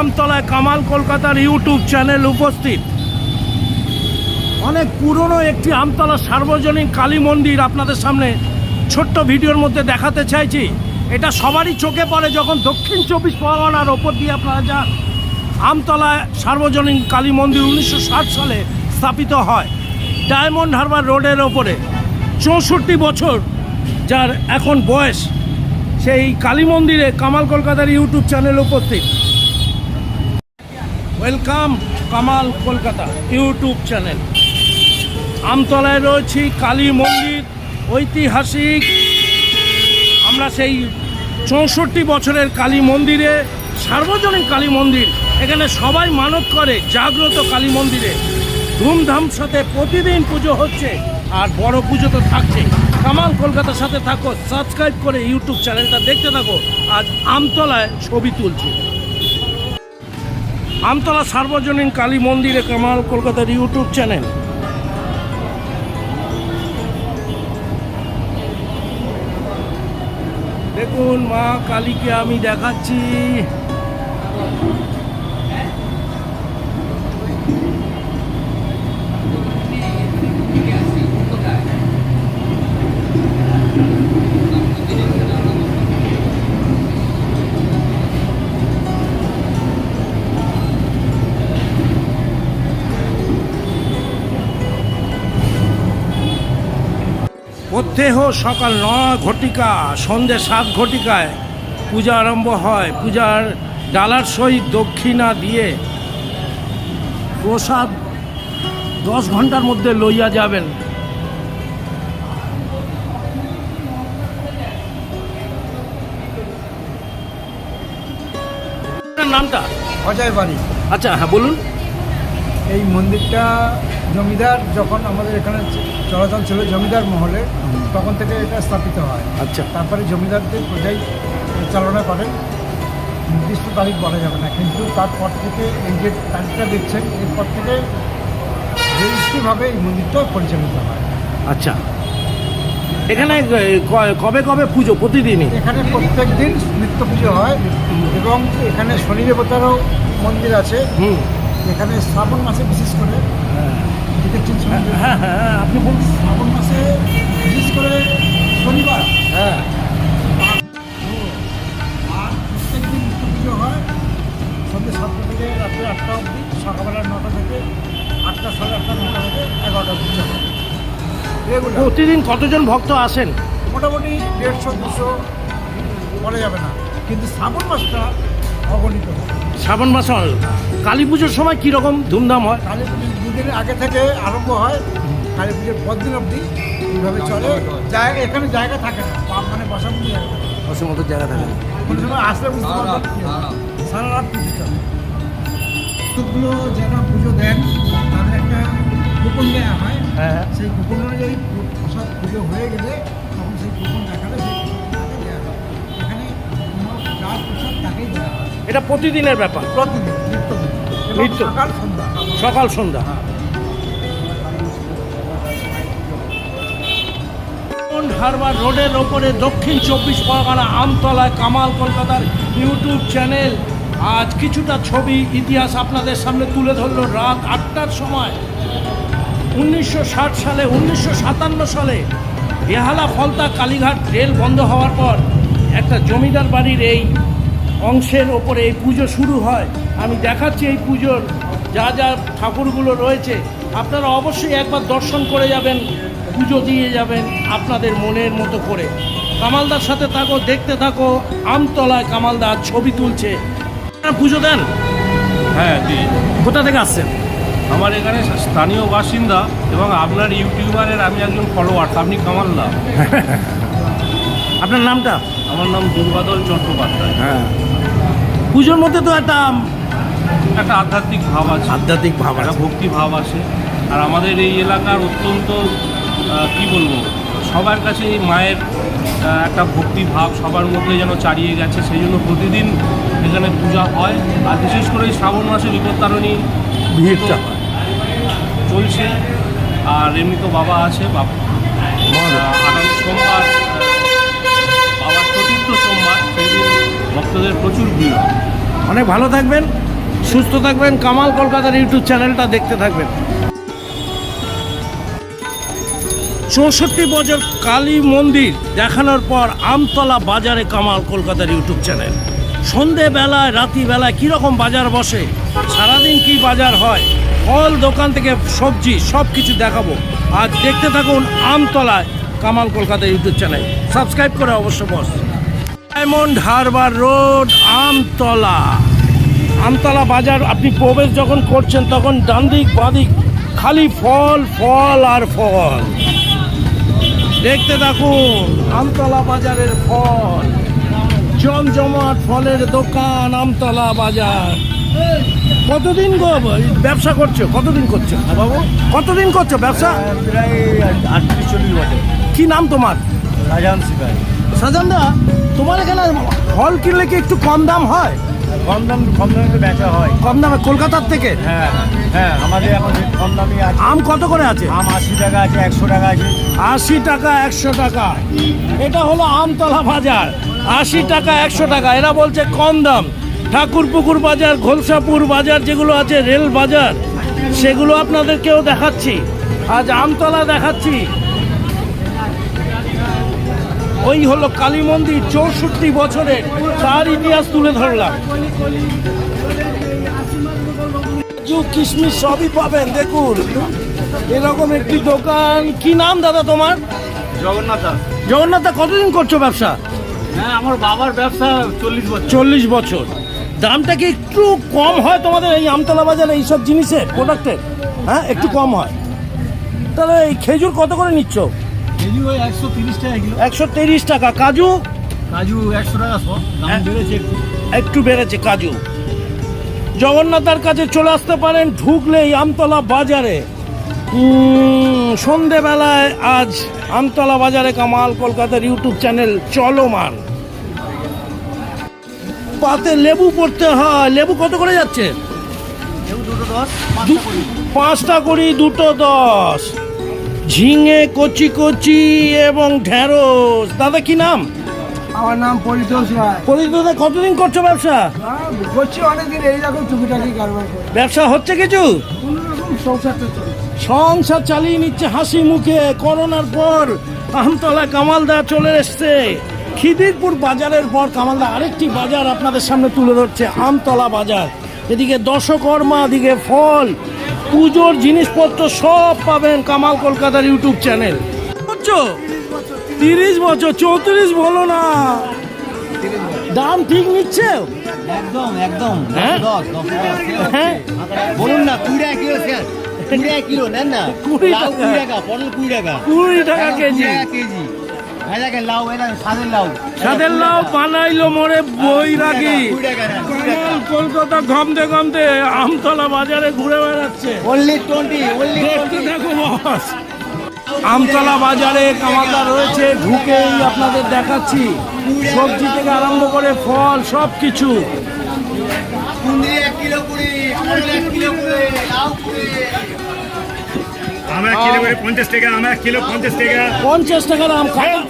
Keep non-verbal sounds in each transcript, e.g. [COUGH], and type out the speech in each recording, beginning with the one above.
আমতলায় কামাল কলকাতার YouTube channel উপস্থিত। অনেক পুরনো একটি আমতলা সার্বজনীন কালী মন্দির আপনাদের সামনে ছোট্ট ভিডিওর মধ্যে দেখাতে চাইছি। এটা সবারই চোখে পড়ে যখন দক্ষিণ চব্বিশ পরগনার ওপর দিয়ে আপনারা যান, আমতলায় সার্বজনীন কালী মন্দির উনিশশো ষাট সালে স্থাপিত হয়। ডায়মন্ড হারবার রোডের ওপরে। চৌষট্টি বছর যার এখন বয়স। সেই কালী মন্দিরে কামাল কলকাতার ইউটিউব চ্যানেল উপস্থিত। Welcome Kamal Kolkata YouTube channel. আমতলায় রয়েছি কালী মন্দির, ঐতিহাসিক। আমরা সেই চৌষট্টি বছরের কালী মন্দিরে, সার্বজনীন কালী মন্দির, এখানে সবাই মানত করে, জাগ্রত কালী মন্দিরে। ধুমধাম সাথে প্রতিদিন পুজো হচ্ছে, আর বড় পুজো তো থাকছে। কামাল কলকাতার সাথে থাকো, সাবস্ক্রাইব করে ইউটিউব চ্যানেলটা দেখতে থাকো। আজ আমতলায় ছবি তুলছি। আমতলা সার্বজনীন কালী মন্দিরে কামাল কলকাতার ইউটিউব চ্যানেল। দেখুন মা কালীকে আমি দেখাচ্ছি। প্রত্যেহ সকাল ন ঘটিকা সন্ধ্যে সাত ঘটিকায় পূজা আরম্ভ হয়। পূজার ডালার সহিত দক্ষিণা দিয়ে প্রসাদ দশ ঘণ্টার মধ্যে লইয়া যাবেন। নামটা? অজয় বাড়ি আচ্ছা হ্যাঁ বলুন। এই মন্দিরটা জমিদার যখন আমাদের এখানে চলাচল ছিল জমিদার মহলে তখন থেকে এটা স্থাপিত হয়। আচ্ছা। তারপরে জমিদারদের প্রজাই চালনা করেন। নির্দিষ্ট তারিখ বলা যাবে না কিন্তু তারপর থেকে এই যে তারিখটা দেখছেন এরপর থেকে রেজিস্ট্রিভাবে এই মন্দিরটা পরিচালিত হয়। আচ্ছা। এখানে কবে কবে পুজো? প্রতিদিনই? এখানে প্রত্যেক দিন নিত্য পুজো হয় এবং এখানে শনি দেবতারও মন্দির আছে। হুম। এখানে শ্রাবণ মাসে বিশেষ করে দেখেছেন শনি দেবতা? হ্যাঁ হ্যাঁ হ্যাঁ, আপনি বলুন। শ্রাবণ মাসে বিশেষ করে শনিবার। হ্যাঁ। আর প্রত্যেক দিন পুজো হয় সন্ধ্যে সাতটা থেকে রাত্রে আটটা অবধি সকালবেলা নটা থেকে আটটা সাড়ে আটটা নটা থেকে এগারোটা পুজো হয় প্রতিদিন কতজন ভক্ত আসেন? মোটামুটি দেড়শো দুশো বলা যাবে না। কিন্তু শ্রাবণ মাসটা অগণিত। শ্রাবণ মাসে কালী পুজোর সময় কীরকম ধুমধাম হয়? কালী পুজোর দুদিন আগে থেকে আরম্ভ হয়। কালী পুজোর পরদিন অবধি এইভাবে চলে। জায়গা এখানে জায়গা থাকে না। মানে বসার মতো জায়গা। মতো জায়গা থাকে। কোনো সময় আসলে বুঝতে। সারা রাত পুজো চলে। কতগুলো যারা পুজো দেন তাদের একটা কুপন দেওয়া হয়। হ্যাঁ সেই কুপন অনুযায়ী প্রসাদ পুজো হয়ে গেলে তখন সেই কুপন দেখালে সেই কুপন দেওয়া হয়। এখানে প্রসাদ তাকেই দেওয়া হয়। এটা প্রতিদিনের ব্যাপার। প্রতিদিন নিত্য। সকাল সন্ধ্যা। সকাল সন্ধ্যা। হারবার রোডের ওপরে দক্ষিণ চব্বিশ পরগনা আমতলায় কামাল কলকাতার ইউটিউব চ্যানেল। আজ কিছুটা ছবি ইতিহাস আপনাদের সামনে তুলে ধরলো রাত আটটার সময়। উনিশশো ষাট সালে উনিশশো সাতান্ন সালে বেহালা ফলতা কালীঘাট রেল বন্ধ হওয়ার পর একটা জমিদার বাড়ির এই অংশের ওপরে এই পুজো শুরু হয়। আমি দেখাচ্ছি এই পুজোর যা যা ঠাকুরগুলো রয়েছে। আপনারা অবশ্যই একবার দর্শন করে যাবেন পুজো দিয়ে যাবেন আপনাদের মনের মতো করে। কামালদার সাথে থাকো দেখতে থাকো আমতলায় কামালদার ছবি তুলছে। পুজো দেন? হ্যাঁ দিই। কোথা থেকে আসছেন? আমার এখানে স্থানীয় বাসিন্দা এবং আপনার ইউটিউবারের আমি একজন ফলোয়ার আপনি কামালদা। [LAUGHS] আপনার নামটা? আমার নাম দুর্বাদল চট্টোপাধ্যায়। হ্যাঁ। পুজোর মধ্যে তো একটা একটা আধ্যাত্মিক ভাব আছে। আধ্যাত্মিক ভাব একটা আছে। ভক্তি ভাব আছে। আর আমাদের এই এলাকার অত্যন্ত কি বলব সবার কাছে এই মায়ের একটা ভক্তি ভাব সবার মধ্যে যেন চারিয়ে গেছে সেই জন্য প্রতিদিন এখানে পূজা হয়। আর বিশেষ করে এই শ্রাবণ মাসে বিপত্তারণী ভিড়টা। চলছে। আর এমনি তো বাবা আছে বাবা আগামী সোমবার আহ, বাবার চতুর্থ সোমবার সেই দিন ভক্তদের প্রচুর ভিড়। অনেক ভালো থাকবেন, সুস্থ থাকবেন, কামাল কলকাতার ইউটিউব চ্যানেলটা দেখতে থাকবেন। চৌষট্টি বছর কালী মন্দির দেখানোর পর আমতলা বাজারে কামাল কলকাতার ইউটিউব চ্যানেল। সন্ধেবেলায় রাতিবেলায় কীরকম বাজার বসে, সারাদিন কি বাজার হয় ফল দোকান থেকে সবজি সব কিছু দেখাবো। আর দেখতে থাকুন আমতলায় Kamal Kolkata YouTube channel. Subscribe করে অবশ্য boss. Diamond harbour road Amtala. Amtala বাজার আপনি প্রবেশ যখন করছেন তখন ডান দিক বাদিক খালি ফল ফল আর ফল। দেখতে থাকুন আমতলা বাজারের ফল। জমজমাট ফলের দোকান আমতলা বাজার। কতদিন গো ব্যবসা করছ? কতদিন করছ? বাবু। কতদিন করছ ব্যবসা? প্রায় আটত্রিশ চল্লিশ বছর। কি নাম তোমার? শাহজাহান শিকার সাজানদা তোমার এখানে ফল কিনলে কি একটু কম দাম হয়? কম দাম কম দামে তো বেচা হয়। কম দামে কলকাতার থেকে? হ্যাঁ হ্যাঁ আমাদের এখন কম দামি আছে। আম কত করে আছে? আম আশি টাকা আছে একশো টাকা আছে। আশি টাকা একশো টাকা। এটা হলো আমতলা বাজার। আশি টাকা একশো টাকা। এরা বলছে কম দাম। ঠাকুরপুকুর বাজার ঘোলসাপুর বাজার যেগুলো আছে রেল বাজার সেগুলো আপনাদেরকেও দেখাচ্ছি। আজ আমতলা দেখাচ্ছি। ওই হলো কালী মন্দির চৌষট্টি বছরের তার ইতিহাস তুলে ধরলাম। কাজু কিশমিশ সবই পাবেন দেখুন। এরকম একটি দোকান। কি নাম দাদা তোমার? জগন্নাথ জগন্নাথ কতদিন করছ ব্যবসা? হ্যাঁ আমার বাবার ব্যবসা চল্লিশ বছর। চল্লিশ বছর। দামটা কি একটু কম হয় তোমাদের এই আমতলা বাজারে এইসব জিনিসের প্রোডাক্টের হ্যাঁ একটু কম হয়। তাহলে এই খেজুর কত করে নিচ্ছ? একশো তিরিশ টাকা কাজু? কাজু একশো টাকা একটু। বেড়েছে কাজু। জগন্নাথের কাছে চলে আসতে পারেন ঢুকলেই আমতলা বাজারে। সন্ধেবেলায় আজ আমতলা বাজারে কামাল কলকাতার ইউটিউব চ্যানেল চলমান। পাতে লেবু পড়তে হয়। লেবু কত করে যাচ্ছে? পাঁচটা করি দুটো দশ। ঝিঙে কচি কচি এবং ঢেঁড়স। দাদা কি নাম? আমার নাম পরিতোষ রায়। পরিচিত দাদা কতদিন করছ ব্যবসা? করছি অনেকদিন এইরকম টুকিটাকি কারবার ব্যবসা হচ্ছে কিছু? সংসারটা সংসার চালিয়ে নিচ্ছে হাসি মুখে। করোনার পর আমতলা কামালদা চলে এসছে। খিদিরপুর বাজারের পর কামালদা আরেকটি বাজার আপনাদের সামনে তুলে ধরছে আমতলা বাজার। এদিকে দশকর্মা এদিকে ফল পুজোর জিনিসপত্র সব পাবেন কামাল কলকাতার ইউটিউব চ্যানেল। বুঝছ? তিরিশ বছর চৌত্রিশ বলো না। দাম ঠিক নিচ্ছে? একদম একদম। হ্যাঁ? হ্যাঁ? বলুন না কুড়ি টাকা কিলো স্যার। কুড়ি টাকা কিলো নেন না। কুড়ি টাকা। কুড়ি টাকা। কুড়ি টাকা কুড়ি টাকা কেজি। সাদের লাউ বানাইলো মোরে বই রাখি কলকাতা ঘামতে ঘামতে আমতলা বাজারে ঘুরে বেড়াচ্ছে। দেখতে বস। আমতলা বাজারে কামালদা রয়েছে ঢুকেই আপনাদের দেখাচ্ছি। সবজি থেকে আরম্ভ করে ফল সব কিছু কুড়ি এক কিলো কুড়ি এক কিলো কুড়ি লাউ কুড়ি। আমরা কিলো করে পঞ্চাশ টাকা আমরা কিলো পঞ্চাশ টাকা। পঞ্চাশ টাকার আম কাঁঠাল-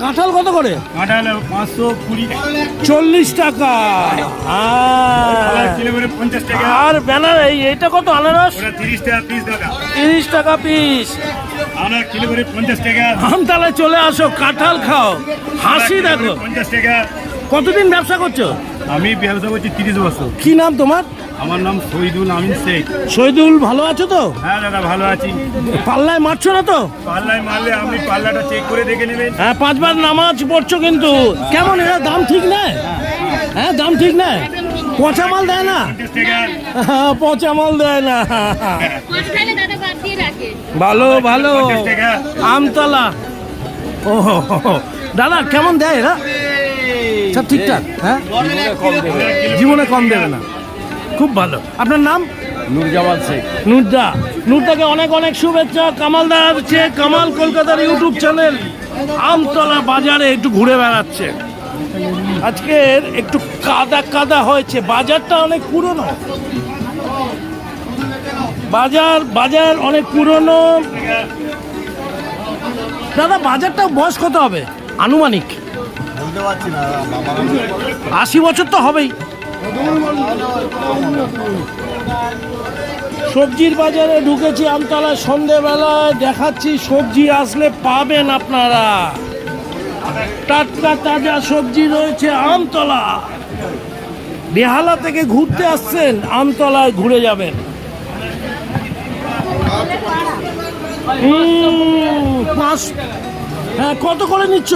কাঁঠাল কত করে? কাঁঠাল পাঁচশো কুড়ি চল্লিশ টাকা। কিলো করে পঞ্চাশ টাকা। আর ব্যানার এই এটা কত আনারস? ওরা তিরিশ টাকা পিস দাদা। তিরিশ টাকা পিস আমরা কিলো করে পঞ্চাশ টাকা। আমতলায় চলে আসো কাঁঠাল খাও। হাসি দেখো। পঞ্চাশ টাকা। কতদিন ব্যবসা করছ? আমি ব্যবসা করছি তিরিশ বছর। কি নাম তোমার? আমার নাম শহীদুল আমিন শেখ। শহীদুল ভালো আছো তো? হ্যাঁ দাদা ভালো আছি। পাল্লায় মারছো না তো? পাল্লায় মারলে আপনি পাল্লাটা চেক করে দেখে নেবেন। হ্যাঁ পাঁচবার নামাজ পড়ছো কিন্তু। কেমন এরা দাম ঠিক নেয়? হ্যাঁ দাম ঠিক নেয়? পচা মাল দেয় না? হ্যাঁ, [LAUGHS] পচা মাল দেয় না। মাঝখানে দাদা বাদ দিয়ে রাখে ভালো ভালো। আমতলা। ও হো, হো, হো। দাদা কেমন দেয় এরা? সব ঠিকঠাক হ্যাঁ? জীবনে কম দেবে না। খুব ভালো। আপনার নাম? নুরজামাল শেখ। নুরদা। নুরদাকে অনেক অনেক শুভেচ্ছা। কামাল কামালদা হচ্ছে কামাল কলকাতার ইউটিউব চ্যানেল আমতলা বাজারে একটু ঘুরে বেড়াচ্ছে। আজকের একটু কাদা কাদা হয়েছে। বাজারটা অনেক পুরনো। বাজার বাজার অনেক পুরনো। দাদা বাজারটা বয়স কত হবে? আনুমানিক। আশি বছর তো হবেই। সবজির বাজারে ঢুকেছি আমতলায় সন্ধেবেলায়, দেখাচ্ছি সবজি আসলে পাবেন আপনারা। টাটকা তাজা সবজি রয়েছে আমতলা। বেহালা থেকে ঘুরতে আসছেন, আমতলায় ঘুরে যাবেন। হ্যাঁ কত করে নিচ্ছ?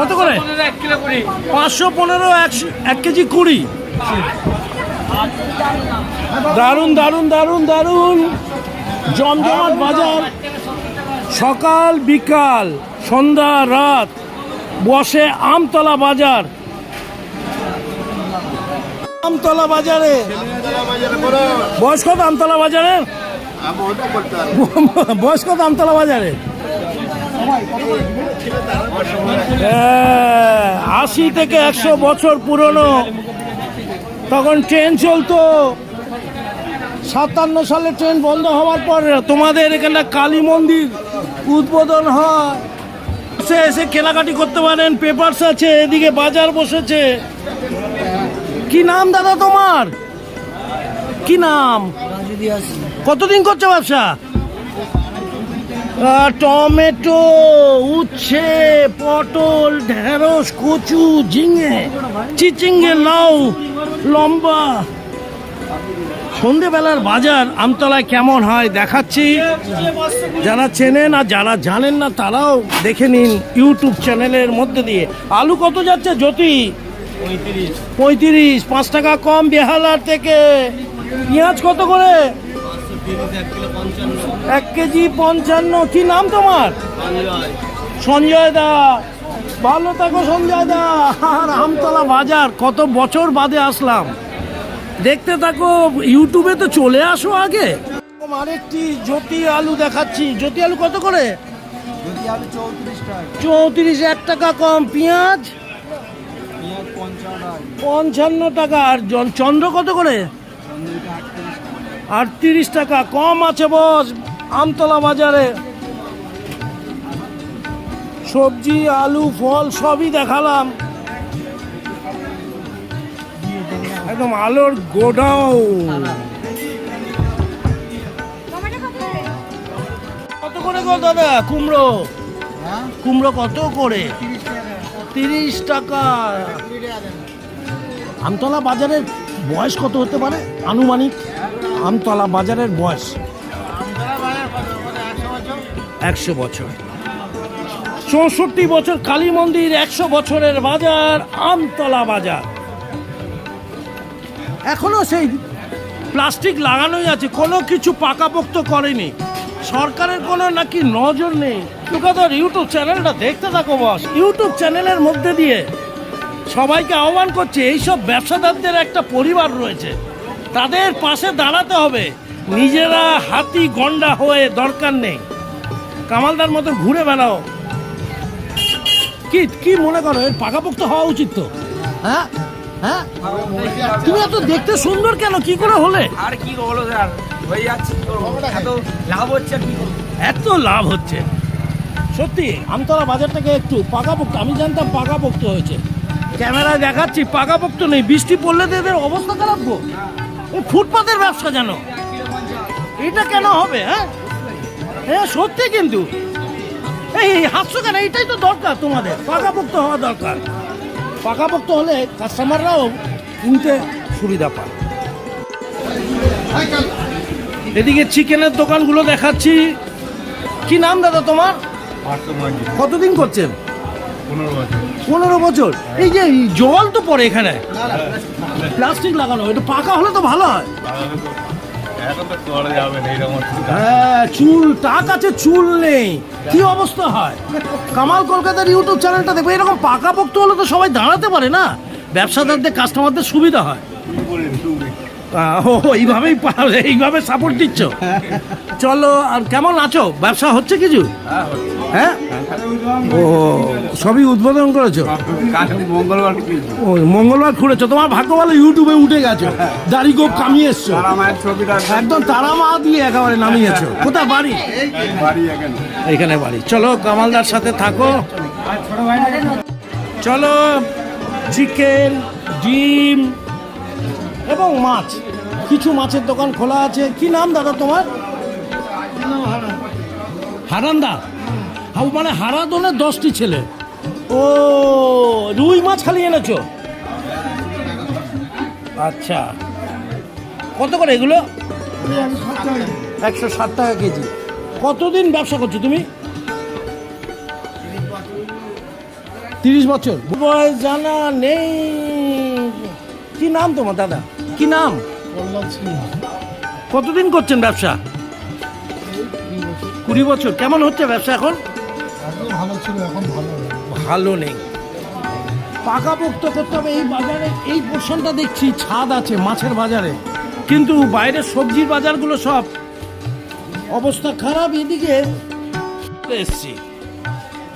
কত করে? পাঁচশো পনেরো এক কেজি কুড়ি। দারুণ দারুণ দারুণ দারুণ। জমজমাট বাজার। সকাল, বিকাল, সন্ধ্যা, রাত বসে আমতলা বাজার। আমতলা বাজারে। বয়স আমতলা বাজারে? বয়স কত আমতলা বাজারে? আশি থেকে একশো বছর পুরনো। তখন ট্রেন চলতো। সাতান্ন সালে ট্রেন বন্ধ হওয়ার পর তোমাদের এখানে কালী মন্দির উদ্বোধন হয়। সে এসে কেনাকাটি করতে পারেন পেপারস আছে এদিকে বাজার বসেছে। কি নাম দাদা তোমার? কি নাম? কতদিন করছ ব্যবসা? টমেটো, উচ্ছে, পটল, ঢেঁড়স, কচু, ঝিঙে, চিচিঙ্গে, লাউ, লম্বা। সন্ধেবেলার বাজার আমতলায় কেমন হয় দেখাচ্ছি। যারা চেনেন আর যারা জানেন না, তারাও দেখে নিন ইউটিউব চ্যানেলের মধ্যে দিয়ে। আলু কত যাচ্ছে, জ্যোতি? পঁয়ত্রিশ, পাঁচ টাকা কম, বেহালার থেকে। পেঁয়াজ কত করে? এক কেজি পঞ্চান্ন কি নাম তোমার? সঞ্জয় দা। ভালো থাকো সঞ্জয় দা। আর আমতলা বাজার কত বছর বাদে আসলাম। দেখতে থাকো ইউটিউবে তো চলে আসো আগে। আরেকটি জ্যোতি আলু দেখাচ্ছি। জ্যোতি আলু কত করে? চৌত্রিশ এক টাকা কম। পেঁয়াজ? পঞ্চান্ন টাকা। আর চন্দ্র কত করে? আটত্রিশ টাকা কম আছে বস আমতলা বাজারে। সবজি আলু ফল সবই দেখালাম। একদম আলোর গোডাও কত করে গো দাদা? কুমড়ো। হ্যাঁ? কুমড়ো কত করে? তিরিশ টাকা। তিরিশ টাকা। আমতলা বাজারের বয়স কত হতে পারে? আনুমানিক? আমতলা বাজারের বয়স? একশো বছর। চৌষট্টি বছর কালী মন্দির, একশো বছরের বাজার, আমতলা বাজার। এখনও সেই প্লাস্টিক লাগানোই আছে, কোনো কিছু পাকাপোক্ত করেনি। সরকারের কোনো নাকি নজর নেই। তোর ইউটিউব চ্যানেলটা দেখতে থাকো, বস। ইউটিউব চ্যানেলের মধ্যে দিয়ে সবাইকে আহ্বান করছে এইসব ব্যবসাদারদের একটা পরিবার রয়েছে। তাদের পাশে দাঁড়াতে হবে। নিজেরা হাতি গন্ডা হয়ে দরকার নেই। কামালদার মতো ঘুরে বেড়াও। কি কি মনে করো এর পাকাপোক্ত হওয়া উচিত তো? হ্যাঁ? হ্যাঁ? তুমি এত দেখতে সুন্দর কেন? কি করে হলে? আর কি স্যার? হয়ে যাচ্ছে এত লাভ হচ্ছে আর কি এত লাভ হচ্ছে। সত্যি আমতলা বাজারটাকে একটু পাকাপোক্ত আমি জানতাম পাকাপোক্ত হয়েছে। ক্যামেরায় দেখাচ্ছি পাকাপোক্ত নেই। বৃষ্টি পড়লে তো এদের অবস্থা খারাপ গো। এই ফুটপাতের ব্যবসা যেন এটা কেন হবে হ্যাঁ? হ্যাঁ সত্যি কিন্তু। এই হাসছো কেন? এইটাই তো দরকার তোমাদের। পাকাপোক্ত হওয়া দরকার। পাকাপোক্ত হলে কাস্টমাররাও কিনতে সুবিধা পায়। এদিকে চিকেনের দোকানগুলো দেখাচ্ছি। কি নাম দাদা তোমার? কতদিন করছেন? পনেরো বছর। এই যে এই জল তো পড়ে এখানে। প্লাস্টিক লাগানো, এটা পাকা হলে তো ভালো হয়। হ্যাঁ চুল টাক আছে, চুল নেই। কি অবস্থা হয়? কামাল কলকাতার ইউটিউব চ্যানেলটা দেখবে, এরকম পাকা পোক্ত হলে তো সবাই দাঁড়াতে পারে না। ব্যবসাদারদের কাস্টমারদের সুবিধা হয়। ও, এইভাবেই এইভাবে সাপোর্ট দিচ্ছ। চলো, আর কেমন আছো? ব্যবসা হচ্ছে কিছু? হ্যাঁ ও সবই উদ্বোধন করেছ? মঙ্গলবার ও মঙ্গলবার খুলেছো। তোমার ভাগ্য ভালো ইউটিউবে উঠে গেছো। দাড়ি গোপ কামিয়ে এসছো। একদম তারা মা দিয়ে একেবারে নামিয়েছো। কোথায় বাড়ি? এখানে এখানে বাড়ি। চলো কামালদার সাথে থাকো। চলো চিকেন ডিম এবং মাছ। কিছু মাছের দোকান খোলা আছে। কি নাম দাদা তোমার? হারান্দা? হাউ মানে হারাদনের দশটি ছেলে। ও রুই মাছ খালি এনেছো? আচ্ছা। কত করে এগুলো? একশো ষাট টাকা কেজি। কতদিন ব্যবসা করছ তুমি? তিরিশ বছর। জানা নেই। কি নাম তোমার দাদা? কি নাম? কতদিন করছেন ব্যবসা? কুড়ি বছর। কেমন হচ্ছে ব্যবসা এখন? ভালো ছিল এখন ভালো ভালো নেই। পাকাপোক্ত করতে হবে এই বাজারে। এই পোর্শনটা দেখছি ছাদ আছে মাছের বাজারে। কিন্তু বাইরের সবজির বাজারগুলো সব অবস্থা খারাপ এদিকে এসছি।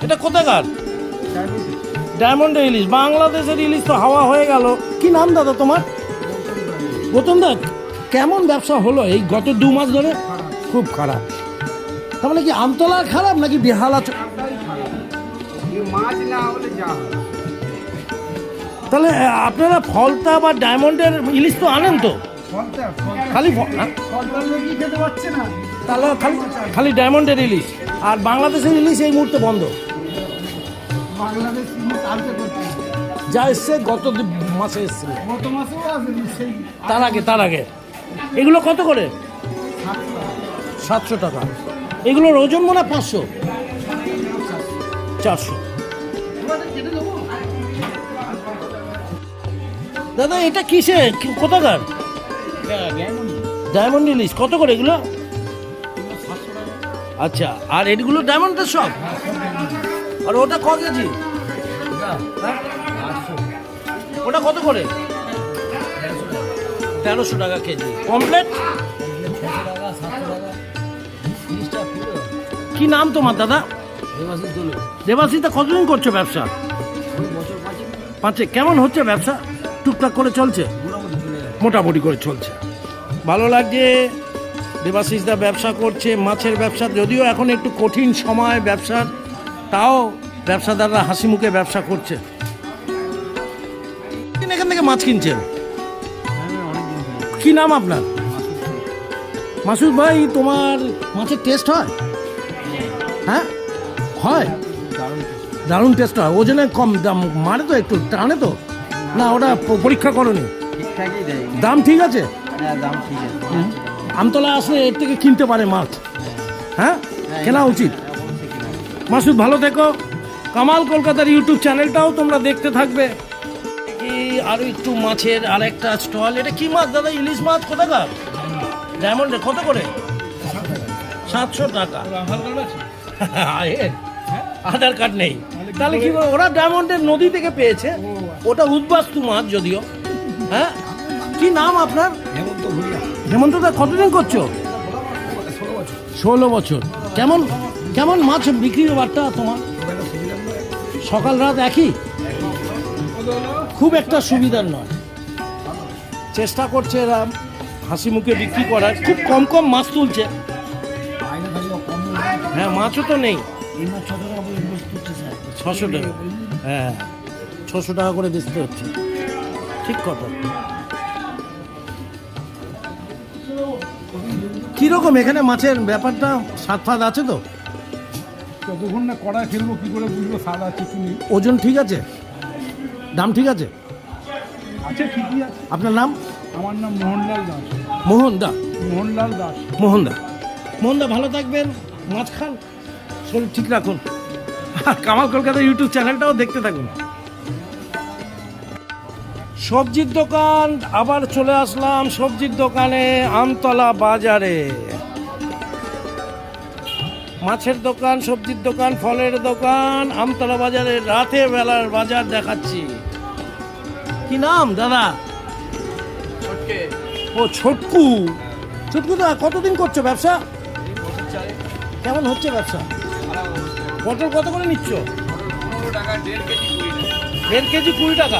এটা কোথাকার? ডায়মন্ড ইলিশ। বাংলাদেশের ইলিশ তো হাওয়া হয়ে গেল। কি নাম দাদা তোমার? গৌতম দা কেমন ব্যবসা হলো এই গত দু মাস ধরে? খুব খারাপ। তার মানে কি আমতলা খারাপ নাকি বেহালা মাছ না হলে যা তাহলে আপনারা ফলতা বা ডায়মন্ডের ইলিশ তো আনেন তো? খালি হ্যাঁ? তাহলে খালি খালি ডায়মন্ডের ইলিশ। আর বাংলাদেশের ইলিশ এই মুহূর্তে বন্ধ। যা এসছে গত দু- মাসে এসছে। তার আগে তার আগে। এগুলো কত করে? সাতশো টাকা। এগুলোর ওজন মনে হয় পাঁচশো। চারশো। দাদা, এটা কিসে কোথাকার? ডায়মন্ড ইলিশ কত করে এগুলো? আচ্ছা আর এগুলো ডায়মন্ডের সব? আর ওটা ক কেজি? ওটা কত করে? তেরোশো টাকা কেজি। কমপ্লেট কি নাম তোমার দাদা? দেবাশিসটা কতদিন করছ ব্যবসা? পাঁচে। কেমন হচ্ছে ব্যবসা? টুকটাক করে চলছে? মোটামুটি করে চলছে। ভালো লাগছে দেবাশিস দা ব্যবসা করছে মাছের ব্যবসা যদিও এখন একটু কঠিন সময় ব্যবসার তাও ব্যবসাদাররা হাসি মুখে ব্যবসা করছে। এখান থেকে মাছ কিনছেন? কি নাম আপনার? মাসুদ ভাই। তোমার মাছের টেস্ট হয় হ্যাঁ? হয়? দারুণ টেস্ট হয়। ওজনে কম দাম মারে তো একটু টানে তো। না ওটা পরীক্ষা করনি। দাম ঠিক আছে? হ্যাঁ আমতলা আসলে এর থেকে কিনতে পারে মাছ। হ্যাঁ? কেনা উচিত। মাসুদ ভালো থেকো। কামাল কলকাতার ইউটিউব চ্যানেলটাও তোমরা দেখতে থাকবে। কি আরও একটু মাছের আরেকটা স্টল এটা কি মাছ দাদা? ইলিশ মাছ? কোথাকার? ডায়মন্ডে কত করে? সাতশো টাকা? আধার কার্ড নেই। তাহলে কি করে? ওরা ডায়মন্ডের নদী থেকে পেয়েছে। ওটা উদ্বাস্তু মাছ যদিও। হ্যাঁ? কি নাম আপনার? হেমন্ত দা কতদিন করছ? ষোলো বছর। কেমন কেমন মাছ বিক্রির বার্তা তোমার? সকাল রাত একই? খুব একটা সুবিধার নয়। চেষ্টা করছে এরা হাসি মুখে বিক্রি করার। খুব কম কম মাছ তুলছে। হ্যাঁ মাছও তো নেই। ছশো টাকা হ্যাঁ। ছশো টাকা করে বেচতে হচ্ছে। ঠিক কথা। কীরকম এখানে মাছের ব্যাপারটা? স্বাদ ফাদ আছে তো? যতক্ষণ না কড়া খেলব কি করে বুঝব স্বাদ আছে কি নেই? ওজন ঠিক আছে? দাম ঠিক আছে? আছে ঠিকই আছে। আপনার নাম? আমার নাম মোহনলাল দাস। মোহন দা? মোহনলাল দাস। মোহন দা। মোহন দা ভালো থাকবেন। মাছ খান? শরীর ঠিক রাখুন। আর কামাল কলকাতা ইউটিউব চ্যানেলটাও দেখতে থাকুন। সবজির দোকান আবার চলে আসলাম সবজির দোকানে আমতলা বাজারে। মাছের দোকান সবজির দোকান ফলের দোকান আমতলা বাজারে রাতে বেলার বাজার দেখাচ্ছি। কি নাম দাদা? ও ছোটকু। ছোটকু দা কতদিন করছ ব্যবসা? কেমন হচ্ছে ব্যবসা? পটল কত করে নিচ্ছ? দেড় কেজি কুড়ি টাকা।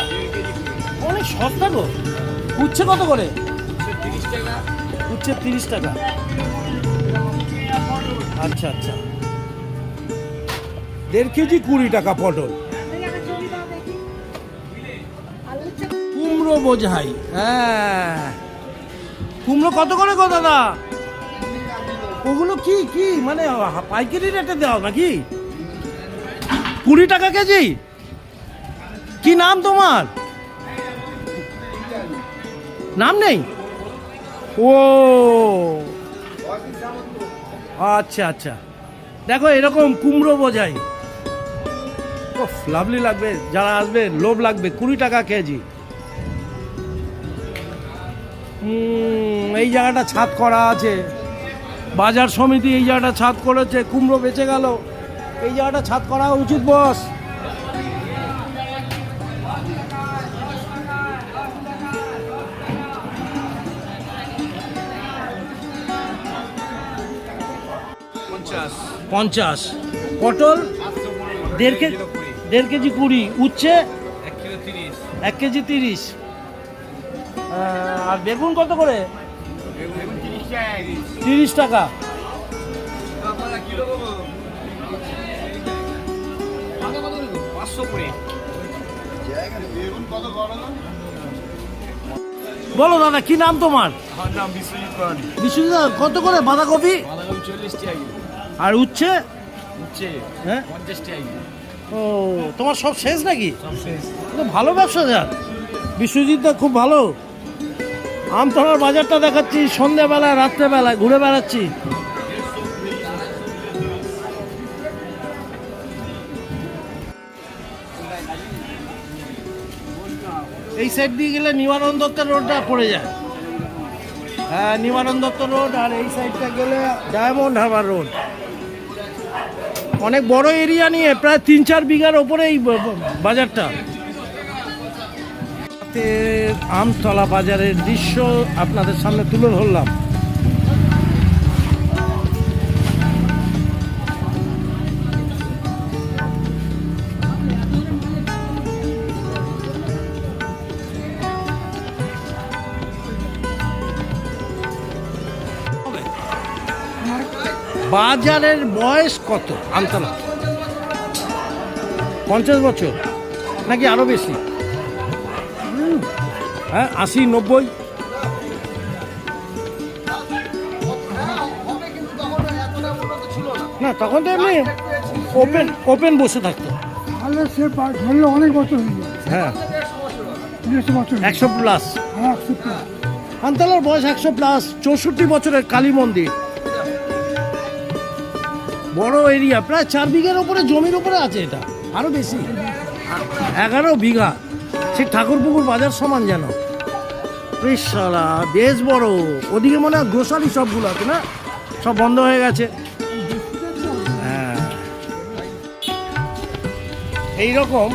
অনেক সস্তা গো উচ্ছে কত করে? উচ্ছে তিরিশ টাকা। আচ্ছা আচ্ছা। দেড় কেজি কুড়ি টাকা পটল। কুমড়ো বোঝাই। হ্যাঁ। কুমড়ো কত করে গো দাদা? ওগুলো কি কি? মানে পাইকারি রেটে দেওয়া নাকি? কুড়ি টাকা কেজি? কি নাম তোমার? নাম নেই? ও। আচ্ছা আচ্ছা। দেখো, এরকম কুমড়ো বোঝাই। ওফ লাভলি লাগবে। যারা আসবে, লোভ লাগবে। কুড়ি টাকা কেজি। এই জায়গাটা ছাদ করা আছে। বাজার সমিতি এই জায়গাটা ছাদ করেছে। কুমড়ো বেঁচে গেল। এই জায়গাটা ছাদ করা উচিত, বস। পঞ্চাশ। পটল দেড় কেজি দেড় কেজি কুড়ি, উচ্ছে এক কেজি তিরিশ। আর বেগুন কত করে? তিরিশ টাকা। বলো দাদা কি নাম তোমার? নাম বিশ্বজিৎ কত করে বাঁধাকপি? বাঁধাকপি চল্লিশ টাকা আর উচ্ছে? হচ্ছে হ্যাঁ? পঞ্চাশ টাকা ও তোমার সব শেষ নাকি? সব শেষ। ভালো ব্যবসা যার বিশ্বজিৎ দা খুব ভালো। আমতলার বাজারটা দেখাচ্ছি সন্ধ্যেবেলায় রাত্রেবেলা ঘুরে বেড়াচ্ছি। এই সাইড দিয়ে গেলে নিবারণ দত্তের রোডটা পড়ে যায়। হ্যাঁ নিবারণ দত্ত রোড আর এই সাইডটা গেলে ডায়মন্ড হারবার রোড। অনেক বড় এরিয়া নিয়ে, প্রায় তিন চার বিঘার ওপরে এই বাজারটা। আমতলা বাজারের দৃশ্য আপনাদের সামনে তুলে ধরলাম। বাজারের বয়স কত? আমতলা পঞ্চাশ বছর? নাকি আরও বেশি? হ্যাঁ আশি নব্বই? না তখন তো এমনি ওপেন ওপেন বসে থাকতো। তাহলে সে ধরলে অনেক বছর হয়ে হ্যাঁ। বছর একশো প্লাস হ্যাঁ একশো প্লাস আমতলার বয়স একশো প্লাস চৌষট্টি বছরের কালী মন্দির। বড় এরিয়া প্রায় চার বিঘার উপরে জমির উপরে আছে এটা, আরও বেশি। এগারো বিঘা। সে ঠাকুরপুকুর বাজার সমান যেন। সালা বেশ বড়। ওদিকে মনে হয় গ্রোসারি সবগুলো আছে না? সব বন্ধ হয়ে গেছে। হ্যাঁ। এইরকম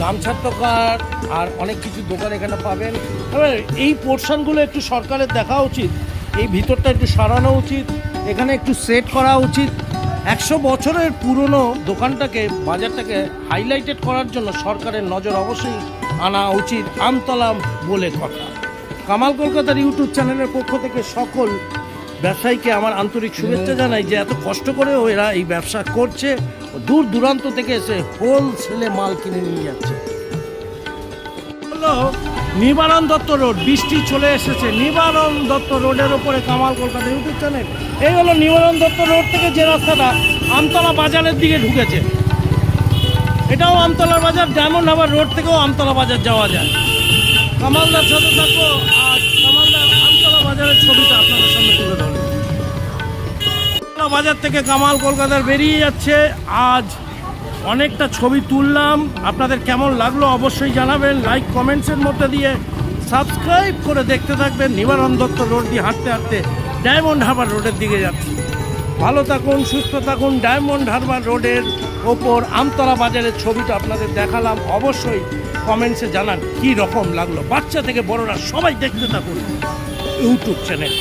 গামছার দোকান আর অনেক কিছু দোকান এখানে পাবেন। এবার এই পোর্শনগুলো একটু সরকারের দেখা উচিত। এই ভিতরটা একটু সারানো উচিত। এখানে একটু সেট করা উচিত। একশো বছরের পুরনো দোকানটাকে, বাজারটাকে হাইলাইটেড করার জন্য সরকারের নজর অবশ্যই আনা উচিত আমতলা বলে কথা। কামাল কলকাতার ইউটিউব চ্যানেলের পক্ষ থেকে সকল ব্যবসায়ীকে আমার আন্তরিক শুভেচ্ছা জানাই যে এত কষ্ট করেও এরা এই ব্যবসা করছে। দূর দূরান্ত থেকে এসে হোলসেলে মাল কিনে নিয়ে যাচ্ছে। নিবারণ দত্ত রোড, বৃষ্টি চলে এসেছে। নিবারণ দত্ত রোডের ওপরে কামাল কলকাতা ইউটিউব চ্যানেল। এই হলো নিবারণ দত্ত রোড থেকে যে রাস্তাটা আমতলা বাজারের দিকে ঢুকেছে। এটাও আমতলা বাজার, ডায়মন্ড হাবার রোড থেকেও আমতলা বাজার যাওয়া যায়। কামালদার সাথে থাকব আর কামালদার আমতলা বাজারের ছবিটা আপনাদের সামনে তুলে ধরবো। বাজার থেকে কামাল কলকাতার বেরিয়ে যাচ্ছে আজ অনেকটা ছবি তুললাম। আপনাদের কেমন লাগল অবশ্যই জানাবেন। লাইক কমেন্টসের মধ্যে দিয়ে সাবস্ক্রাইব করে দেখতে থাকবেন। নিবারণ দত্ত রোড দিয়ে হাঁটতে হাঁটতে ডায়মন্ড হারবার রোডের দিকে যাচ্ছি। ভালো থাকুন, সুস্থ থাকুন। ডায়মন্ড হারবার রোডের ওপর আমতলা বাজারের ছবিটা আপনাদের দেখালাম। অবশ্যই কমেন্টসে জানান কী রকম লাগল। বাচ্চা থেকে বড়রা সবাই দেখতে থাকুন। YouTube channel.